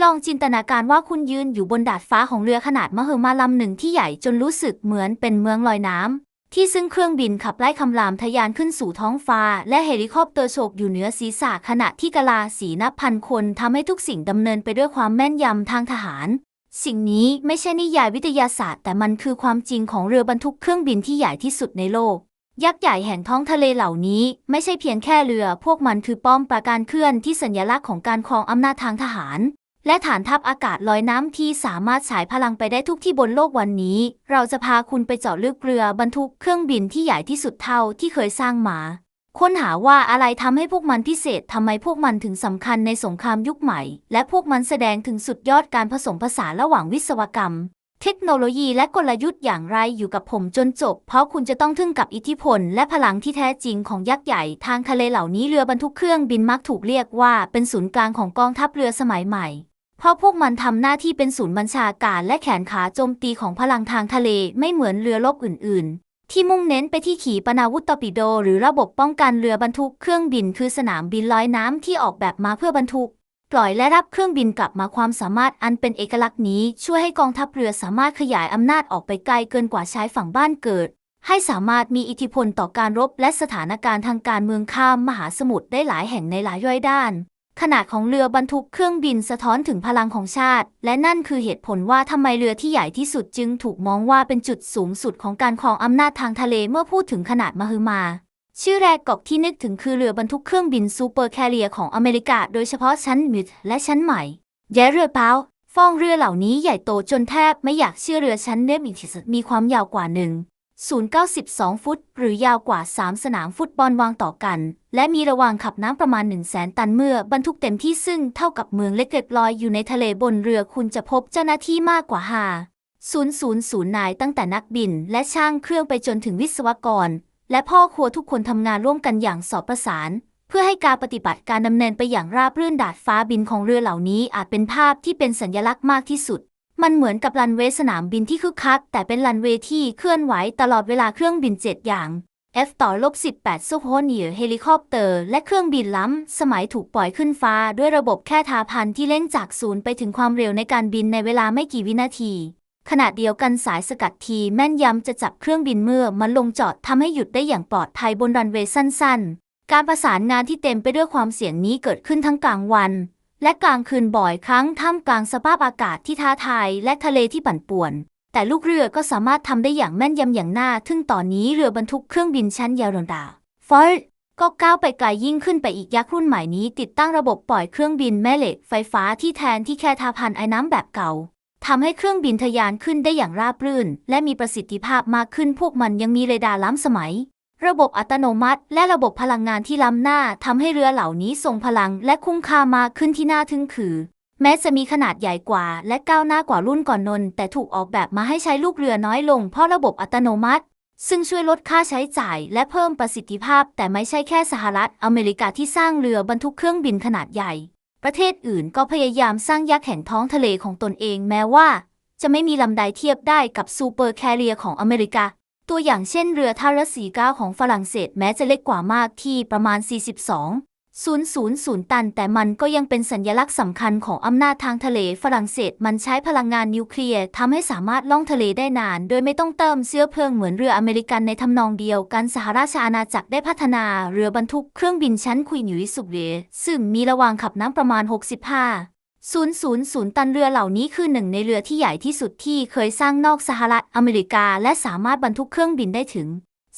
ลองจินตนาการว่าคุณยืนอยู่บนดาดฟ้าของเรือขนาดมหึมาลำหนึ่งที่ใหญ่จนรู้สึกเหมือนเป็นเมืองลอยน้ำที่ซึ่งเครื่องบินขับไล่คำรามทะยานขึ้นสู่ท้องฟ้า และเฮลิคอปเตอร์โฉบอยู่เหนือศีรษะขณะที่กะลาสีนับพันคนทำให้ทุกสิ่งดำเนินไปด้วยความแม่นยำทางทหาร สิ่งนี้ไม่ใช่นิยายวิทยาศาสตร์ แต่มันคือความจริงของเรือบรรทุกเครื่องบินที่ใหญ่ที่สุดในโลกยักษ์ใหญ่แห่งท้องทะเลเหล่านี้ไม่ใช่เพียงแค่เรือ พวกมันคือป้อมปราการเคลื่อนที่สัญลักษณ์ของการครองอำนาจทางทหาร และฐานทัพอากาศลอยน้ำที่สามารถฉายพลังไปได้ทุกที่บนโลกวันนี้ เราจะพาคุณไปเจาะลึกเรือบรรทุกเครื่องบินที่ใหญ่ที่สุดเท่าที่เคยสร้างมา ค้นหาว่าอะไรทำให้พวกมันพิเศษทำไมพวกมันถึงสำคัญในสงครามยุคใหม่ และพวกมันแสดงถึงสุดยอดการผสมผสานระหว่างวิศวกรรม เทคโนโลยีและกลยุทธ์อย่างไรอยู่กับผมจนจบ เพราะคุณจะต้องทึ่งกับอิทธิพล และพลังที่แท้จริงของยักษ์ใหญ่ทางทะเลเหล่านี้เรือบรรทุกเครื่องบินมักถูกเรียกว่าเป็นศูนย์กลางของกองทัพเรือสมัยใหม่ เพราะพวกมันทำหน้าที่เป็นศูนย์บัญชาการและแขนขาโจมตีของพลังทางทะเลไม่เหมือนเรือรบอื่น ๆ ที่มุ่งเน้นไปที่ขีปนาวุธตอปิโด หรือระบบป้องกันเรือบรรทุกเครื่องบินคือสนามบินลอยน้ำที่ออกแบบมาเพื่อบรรทุกปล่อยและรับเครื่องบินกลับมาความสามารถอันเป็นเอกลักษณ์นี้ ช่วยให้กองทัพเรือสามารถขยายอำนาจออกไปไกลเกินกว่าชายฝั่งบ้านเกิด ให้สามารถมีอิทธิพลต่อการรบและสถานการณ์ทางการเมืองข้ามมหาสมุทรได้หลายแห่งในหลายย่อยด้าน ขนาดของเรือบรรทุกเครื่องบินสะท้อนถึงพลังของชาติ และนั่นคือเหตุผลว่าทำไมเรือที่ใหญ่ที่สุดจึงถูกมองว่าเป็นจุดสูงสุดของการครองอำนาจทางทะเลเมื่อพูดถึงขนาดมหึมา ชื่อแรกกอกที่นึกถึงคือเรือบรรทุกเครื่องบินซูเปอร์แคเรียของอเมริกา โดยเฉพาะชั้นมิดและชั้นใหม่แย่เรือเปล่าฟองเรือเหล่านี้ใหญ่โตจนแทบไม่อยากเชื่อเรือชั้นเนมิทิสมีความยาวกว่าหนึ่ง 092 ฟุต หรือยาวกว่า 3 สนามฟุตบอลวางต่อกัน และมีระวางขับน้ำประมาณ 1 0 0 0 0แสนตันเมื่อบรรทุกเต็มที่ซึ่งเท่ากับเมืองเล็กๆลอยอยู่ในทะเลบนเรือคุณจะพบเจ้าหน้าที่มากกว่าหา000 นายตั้งแต่นักบิน และช่างเครื่องไปจนถึงวิศวกร และพ่อครัวทุกคนทำงานร่วมกันอย่างสอบประสาน เพื่อให้การปฏิบัติการดำเนินไปอย่างราบรื่นดาดฟ้าบินของเรือเหล่านี้อาจเป็นภาพที่เป็นสัญลักษณ์มากที่สุด มันเหมือนกับรันเวย์สนามบินที่คึกคัก แต่เป็นรันเวย์ที่เคลื่อนไหวตลอดเวลาเครื่องบิน 7 อย่าง F ต่อลบ18ซูโฮเนียเฮลิคอปเตอร์ และเครื่องบินล้ำ สมัยถูกปล่อยขึ้นฟ้าด้วยระบบแค่ทาพันที่เร่งจากศูนย์ไปถึงความเร็วในการบินในเวลาไม่กี่วินาที ขณะเดียวกันสายสกัดทีแม่นยำจะจับเครื่องบินเมื่อมันลงจอดทำให้หยุดได้อย่างปลอดภัยบนรันเวย์สั้น ๆ การประสานงานที่เต็มไปด้วยความเสี่ยงนี้เกิดขึ้นทั้งกลางวัน และกลางคืนบ่อยครั้งท่ามกลางสภาพอากาศที่ท้าทายและทะเลที่ปั่นป่วน แต่ลูกเรือก็สามารถทำได้อย่างแม่นยำอย่างน่าทึ่งตอนนี้เรือบรรทุกเครื่องบินชั้นยาวรนดาฟอร์ก็ก้าวไปไกลยิ่งขึ้นไปอีกยักษ์รุ่นใหม่นี้ ติดตั้งระบบปล่อยเครื่องบินแม่เหล็กไฟฟ้าที่แทนที่แค่ทาพันไอ้น้ำแบบเก่าทำให้เครื่องบินทะยานขึ้นได้อย่างราบรื่น และมีประสิทธิภาพมากขึ้นพวกมันยังมีเรดาร์ล้ำสมัย ระบบอัตโนมัติ และระบบพลังงานที่ล้ำหน้าทำให้เรือเหล่านี้ทรงพลังและคุ้มค่ามากขึ้นที่น่าทึ่งคือ แม้จะมีขนาดใหญ่กว่า และก้าวหน้ากว่ารุ่นก่อนนน แต่ถูกออกแบบมาให้ใช้ลูกเรือน้อยลงเพราะระบบอัตโนมัติ ซึ่งช่วยลดค่าใช้จ่ายและเพิ่มประสิทธิภาพ แต่ไม่ใช่แค่สหรัฐอเมริกาที่สร้างเรือบรรทุกเครื่องบินขนาดใหญ่ ประเทศอื่นก็พยายามสร้างยักษ์แห่งท้องทะเลของตนเองแม้ว่า จะไม่มีลำใดเทียบได้กับซูเปอร์แคเรียของอเมริกา ตัวอย่างเช่นเรือทารัสีก้าของฝรั่งเศสแม้จะเล็กกว่ามากที่ประมาณ 42 000 ตัน แต่มันก็ยังเป็นสัญลักษณ์สำคัญของอำนาจทางทะเลฝรั่งเศส มันใช้พลังงานนิวเคลียร์ทำให้สามารถล่องทะเลได้นาน โดยไม่ต้องเติมเชื้อเพลิงเหมือนเรืออเมริกันในทำนองเดียวกันสหราชอาณาจักรได้พัฒนาเรือบรรทุกเครื่องบินชั้นคุยหนุยสุเรซึ่งมีระวางขับน้ำประมาณ 65 000 ตันเรือเหล่านี้คือหนึ่งในเรือที่ใหญ่ที่สุดที่เคยสร้างนอกสหรัฐอเมริกา และสามารถบรรทุกเครื่องบินได้ถึง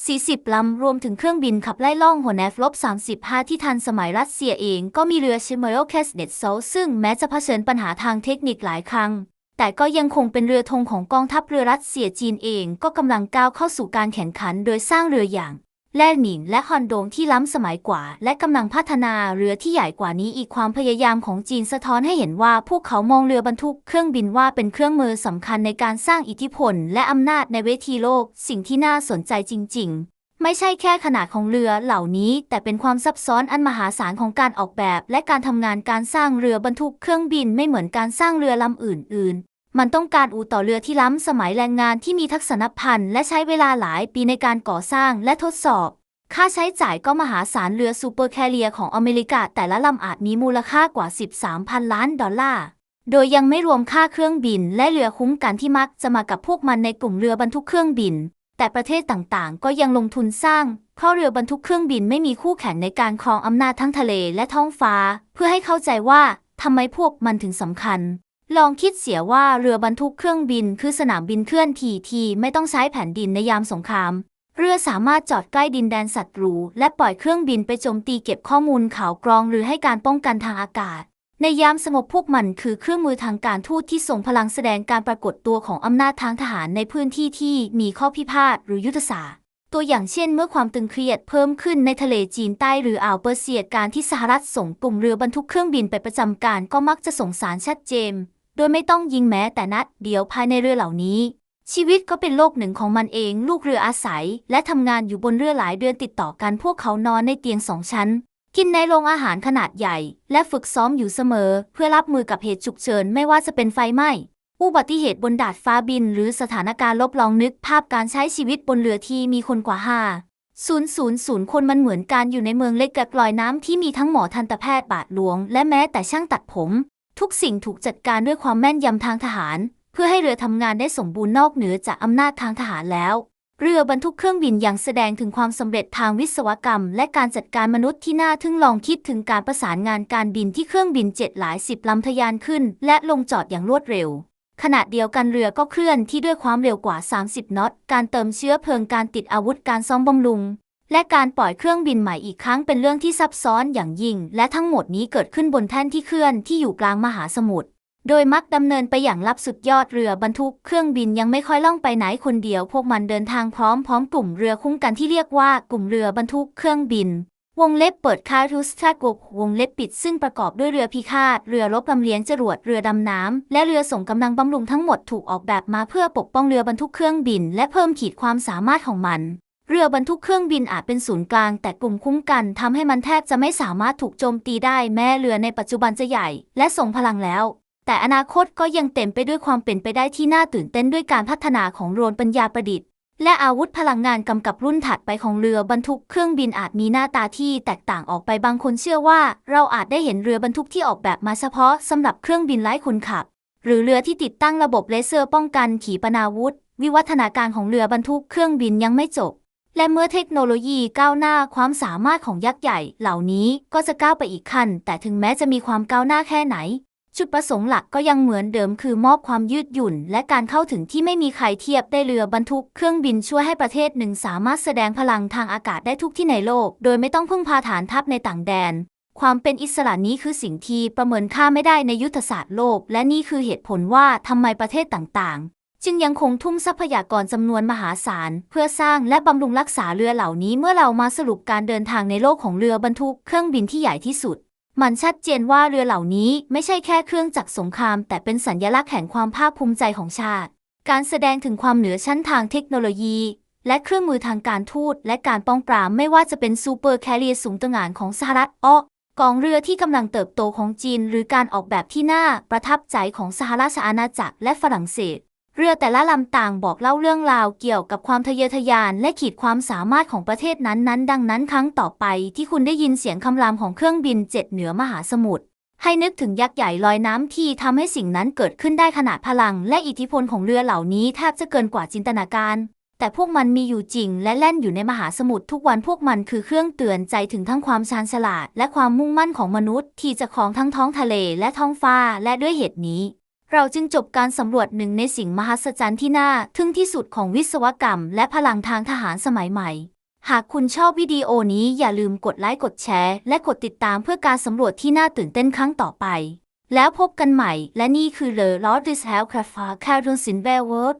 40 ลำ รวมถึงเครื่องบินขับไล่ล่องหัวแนฟลบ 35 ที่ทันสมัยรัสเซียเองก็มีเรือชิมเมโรแคสเนตโซซึ่งแม้จะเผชิญปัญหาทางเทคนิคหลายครั้ง แต่ก็ยังคงเป็นเรือธงของกองทัพเรือรัสเซียจีนเองก็กำลังก้าวเข้าสู่การแข่งขันโดยสร้างเรืออย่าง แล่หนินและฮอนโดงที่ล้ำสมัยกว่า และกำลังพัฒนาเรือที่ใหญ่กว่านี้อีกความพยายามของจีนสะท้อนให้เห็นว่า พวกเขามองเรือบรรทุกเครื่องบินว่าเป็นเครื่องมือสำคัญในการสร้างอิทธิพล และอำนาจในเวทีโลก สิ่งที่น่าสนใจจริง ๆไม่ใช่แค่ขนาดของเรือเหล่านี้ แต่เป็นความซับซ้อนอันมหาศาลของการออกแบบ และการทำงานการสร้างเรือบรรทุกเครื่องบินไม่เหมือนการสร้างเรือลำอื่นๆ มันต้องการอู่ต่อเรือที่ล้ำสมัยแรงงานที่มีทักษณพันธ์และใช้เวลาหลายปีในการก่อสร้างและทดสอบ ค่าใช้จ่ายก็มหาศาลเรือซูเปอร์แคเรียของอเมริกาแต่ละลำอาจมีมูลค่ากว่า 13,000 ล้านดอลลาร์ โดยยังไม่รวมค่าเครื่องบินและเรือคุ้มกันที่มักจะมากับพวกมันในกลุ่มเรือบรรทุกเครื่องบิน แต่ประเทศต่างๆ ก็ยังลงทุนสร้าง เพราะเรือบรรทุกเครื่องบินไม่มีคู่แข่งในการครองอำนาจทั้งทะเลและท้องฟ้า เพื่อให้เข้าใจว่าทำไมพวกมันถึงสำคัญ ลองคิดเสียว่าเรือบรรทุกเครื่องบินคือสนามบินเคลื่อนที่ที่ไม่ต้องใช้แผ่นดินในยามสงคราม เรือสามารถจอดใกล้ดินแดนศัตรู และปล่อยเครื่องบินไปโจมตีเก็บข้อมูลข่าวกรองหรือให้การป้องกันทางอากาศ ในยามสงบพวกมันคือเครื่องมือทางการทูตที่ส่งพลังแสดงการปรากฏตัวของอำนาจทางทหารในพื้นที่ที่มีข้อพิพาทหรือยุทธศาสตร์ตัวอย่างเช่นเมื่อความตึงเครียดเพิ่มขึ้นในทะเลจีนใต้หรืออ่าวเปอร์เซียการที่สหรัฐส่งกลุ่มเรือบรรทุกเครื่องบินไปประจำการก็มักจะส่งสารชัดเจน โดยไม่ต้องยิงแม้แต่นัดเดียวภายในเรือเหล่านี้ ชีวิตก็เป็นโลกหนึ่งของมันเอง ลูกเรืออาศัย และทำงานอยู่บนเรือหลายเดือนติดต่อกันพวกเขานอนในเตียงสองชั้น กินในโรงอาหารขนาดใหญ่ และฝึกซ้อมอยู่เสมอ เพื่อรับมือกับเหตุฉุกเฉินไม่ว่าจะเป็นไฟไหม้อุบัติเหตุบนดาดฟ้าบิน หรือสถานการณ์ลบลองนึกภาพการใช้ชีวิตบนเรือที่มีคนกว่าห้าศูนย์ศูนย์คนมันเหมือนการอยู่ในเมืองเล็กกับลอยน้ำที่มีทั้งหมอทันตแพทย์บาทหลวง และแม้แต่ช่างตัดผม ทุกสิ่งถูกจัดการด้วยความแม่นยำทางทหาร เพื่อให้เรือทำงานได้สมบูรณ์นอกเหนือจากอำนาจทางทหารแล้ว เรือบรรทุกเครื่องบินยังแสดงถึงความสำเร็จทางวิศวกรรม และการจัดการมนุษย์ที่น่าทึ่งลองคิดถึงการประสานงานการบินที่เครื่องบินเจ็ตหลายสิบลำทะยานขึ้น และลงจอดอย่างรวดเร็วขณะเดียวกันเรือก็เคลื่อนที่ด้วยความเร็วกว่า 30นอต การเติมเชื้อเพลิง การติดอาวุธ การซ้อมบำรุง และการปล่อยเครื่องบินใหม่อีกครั้งเป็นเรื่องที่ซับซ้อนอย่างยิ่ง และทั้งหมดนี้เกิดขึ้นบนแท่นที่เคลื่อนที่อยู่กลางมหาสมุทร โดยมักดำเนินไปอย่างลับสุดยอดเรือบรรทุกเครื่องบินยังไม่ค่อยล่องไปไหนคนเดียว พวกมันเดินทางพร้อมพร้อมกลุ่มเรือคุ้มกันที่เรียกว่ากลุ่มเรือบรรทุกเครื่องบิน วงเล็บเปิดคารุสทากบวงเล็บปิดซึ่งประกอบด้วยเรือพิฆาต เรือรบลำเลียงจรวดเรือดำน้ำและเรือส่งกำลังบำรุงทั้งหมดถูกออกแบบมาเพื่อปกป้องเรือบรรทุกเครื่องบิน และเพิ่มขีดความสามารถของมัน เรือบรรทุกเครื่องบินอาจเป็นศูนย์กลาง แต่กลุ่มคุ้มกันทำให้มันแทบจะไม่สามารถถูกโจมตีได้แม้เรือในปัจจุบันจะใหญ่ และส่งพลังแล้ว แต่อนาคตก็ยังเต็มไปด้วยความเป็นไปได้ที่น่าตื่นเต้นด้วยการพัฒนาของโรนปัญญาประดิษฐ์ และอาวุธพลังงานกำกับรุ่นถัดไปของเรือบรรทุกเครื่องบินอาจมีหน้าตาที่แตกต่างออกไปบางคนเชื่อว่า เราอาจได้เห็นเรือบรรทุกที่ออกแบบมาเฉพาะสำหรับเครื่องบินไร้คนขับ หรือเรือที่ติดตั้งระบบเลเซอร์ป้องกันขีปนาวุธ วิวัฒนาการของเรือบรรทุกเครื่องบินยังไม่จบ และเมื่อเทคโนโลยีก้าวหน้าความสามารถของยักษ์ใหญ่เหล่านี้ก็จะก้าวไปอีกขั้น แต่ถึงแม้จะมีความก้าวหน้าแค่ไหน จุดประสงค์หลักก็ยังเหมือนเดิมคือมอบความยืดหยุ่น และการเข้าถึงที่ไม่มีใครเทียบได้เรือบรรทุกเครื่องบินช่วยให้ประเทศหนึ่งสามารถแสดงพลังทางอากาศได้ทุกที่ในโลก โดยไม่ต้องพึ่งพาฐานทัพในต่างแดน ความเป็นอิสระนี้คือสิ่งที่ประเมินค่าไม่ได้ในยุทธศาสตร์โลก และนี่คือเหตุผลว่าทำไมประเทศต่างๆ จึงยังคงทุ่มทรัพยากรจำนวนมหาศาล เพื่อสร้างและบำรุงรักษาเรือเหล่านี้เมื่อเรามาสรุปการเดินทางในโลกของเรือบรรทุกเครื่องบินที่ใหญ่ที่สุด มันชัดเจนว่าเรือเหล่านี้ไม่ใช่แค่เครื่องจักรสงคราม แต่เป็นสัญญลักษณ์แห่งความภาคภูมิใจของชาติ การแสดงถึงความเหนือชั้นทางเทคโนโลยี และเครื่องมือทางการทูตและการป้องปรามไม่ว่าจะเป็นซูเปอร์แคริเอร์สูงตระหง่านของสหรัฐอ้อกองเรือที่กำลังเติบโตของจีน หรือการออกแบบที่น่าประทับใจของสหราชอาณาจักรและฝรั่งเศส เรือแต่ละลำต่างบอกเล่าเรื่องราวเกี่ยวกับความทะเยอทะยานและขีดความสามารถของประเทศนั้นๆ ดังนั้นครั้งต่อไปที่คุณได้ยินเสียงคำรามของเครื่องบินเจ็ตเหนือมหาสมุทรให้นึกถึงยักษ์ใหญ่ลอยน้ำที่ทำให้สิ่งนั้นเกิดขึ้นได้ขนาดพลัง และอิทธิพลของเรือเหล่านี้แทบจะเกินกว่าจินตนาการ แต่พวกมันมีอยู่จริง และแล่นอยู่ในมหาสมุทรทุกวันพวกมันคือเครื่องเตือนใจถึงทั้งความชาญฉลาด และความมุ่งมั่นของมนุษย์ ที่จะครองทั้งท้องทะเลและท้องฟ้าและด้วยเหตุนี้ เราจึงจบการสำรวจหนึ่งในสิ่งมหัศจรรย์ที่น่าทึ่งที่สุดของวิศวกรรม และพลังทางทหารสมัยใหม่ หากคุณชอบวิดีโอนี้อย่าลืมกดไลค์กดแชร์ และกดติดตามเพื่อการสำรวจที่น่าตื่นเต้นครั้งต่อไป แล้วพบกันใหม่ และนี่คือ The Lord is Hell Craft Carol Sin Bear World